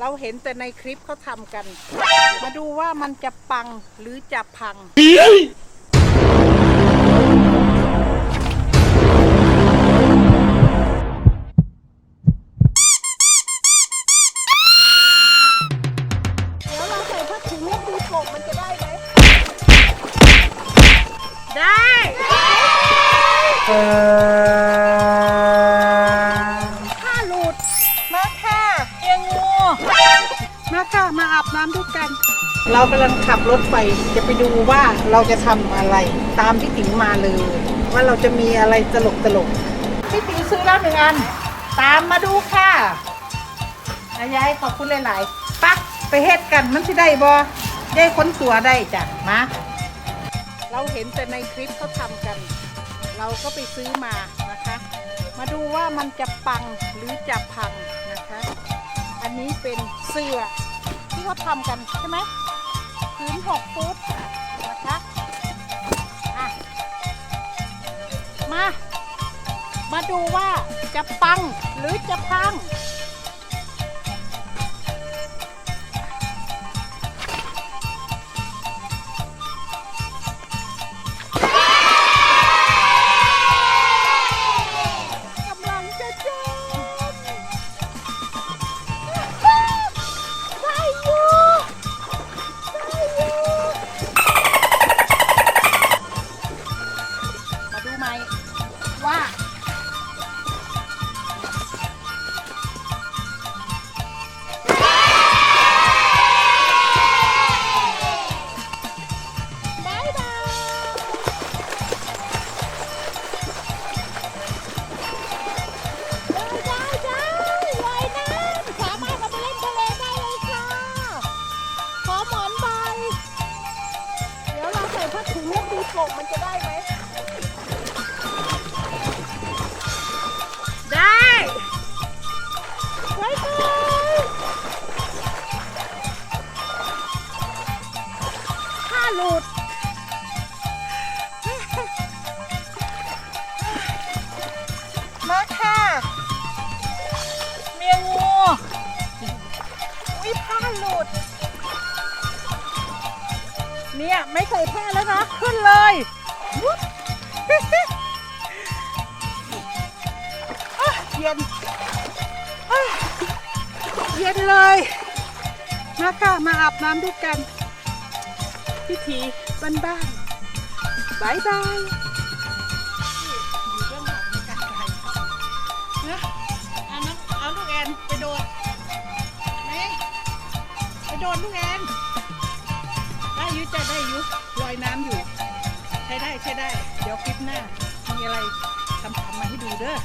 เราเห็นแต่ในคลิปเขาทำกัน มาดูว่ามันจะปังหรือจะพัง เดี๋ยวเราใส่ผ้าถุงแล้ดูกบมันจะได้ไหม ได้ผ้ มาค่ะมาอาบน้ำด้วยกัน เรากำลังขับรถไปจะไปดูว่าเราจะทำอะไรตามพี่ติ๋งมาเลย ว่าเราจะมีอะไรตลกตลกๆพี่ติ๋งซื้อแล้วหนึ่งอัน ตามมาดูค่ะอายายขอบคุณหลายๆปักไปเฮ็ดกันมันสิได้บ่ยายค้นตัวได้จ้ะมาเราเห็นแต่ในคลิปเขาทำกัน เราก็ไปซื้อมานะคะ มาดูว่ามันจะปังหรือจะพังนะคะ อันนี้เป็นเสื้อ ที่เขาทำกันใช่ไหมพื้นหกฟุตนะคะอะมา มาดูว่าจะปังหรือจะพัง ยวเราใส่ผ้าถุงแล้วดูกบมันจะได้ไหม ได้ไว้ก่อนผ้าหลุด มาค่ะ เมียงูวิผ้าหลุด เนี่ยไม่เคยพลาดแล้วนะ ขึ้นเลยวุ๊บอะเย็นอะเย็นเลยมาค่ะมาอาบน้ำด้วยกันพิธีบ้านๆบายบายอยู่เบื้องหลังในการถ่ายทำนะเอาน้ำเอาลูกแอนไปโดดนี่ไปโดดลูกแอนได้อ ยุจะได้ยุลอยน้ำอยู่ ใช้ได้ใช้ได้ เดี๋ยวคลิปหน้า มีอะไรทำๆมาให้ดูเด้อ